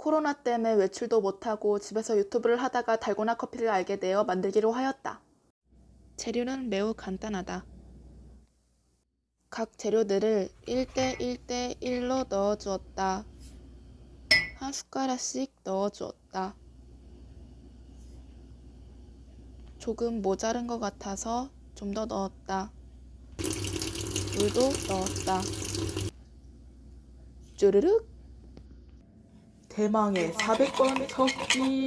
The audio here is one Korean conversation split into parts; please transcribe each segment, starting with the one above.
코로나 때문에 외출도 못하고 집에서 유튜브를 하다가 달고나 커피를 알게 되어 만들기로 하였다. 재료는 매우 간단하다. 각 재료들을 1대 1대 1로 넣어 주었다. 한 숟가락씩 넣어 주었다. 조금 모자른 것 같아서 좀 더 넣었다. 물도 넣었다. 쭈르륵 대망의 400번 섞기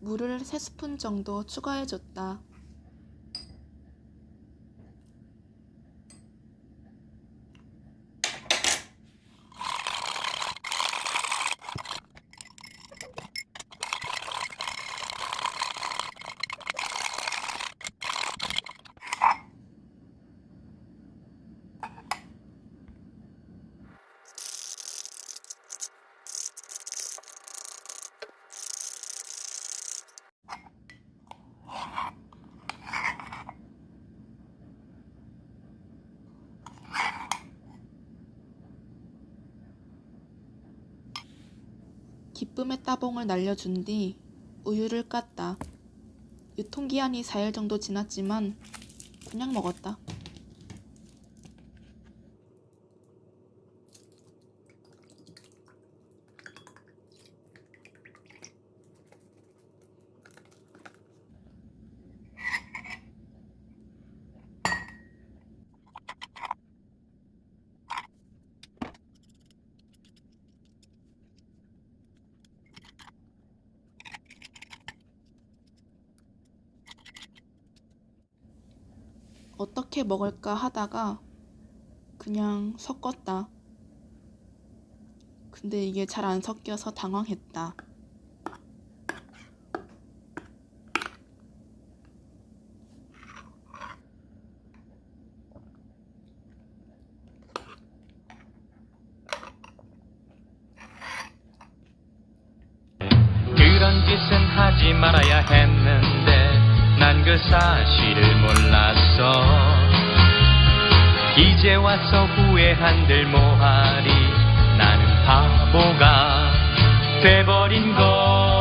물을 3스푼 정도 추가해줬다. 기쁨의 따봉을 날려준 뒤 우유를 깠다. 유통기한이 4일 정도 지났지만 그냥 먹었다. 어떻게 먹을까 하다가 그냥 섞었다. 근데 이게 잘 안 섞여서 당황했다. 그런 짓은 하지 말아야 했는데 난 그 사실을 몰랐어. 이제 와서 후회한들 뭐하리. 나는 바보가 돼버린 걸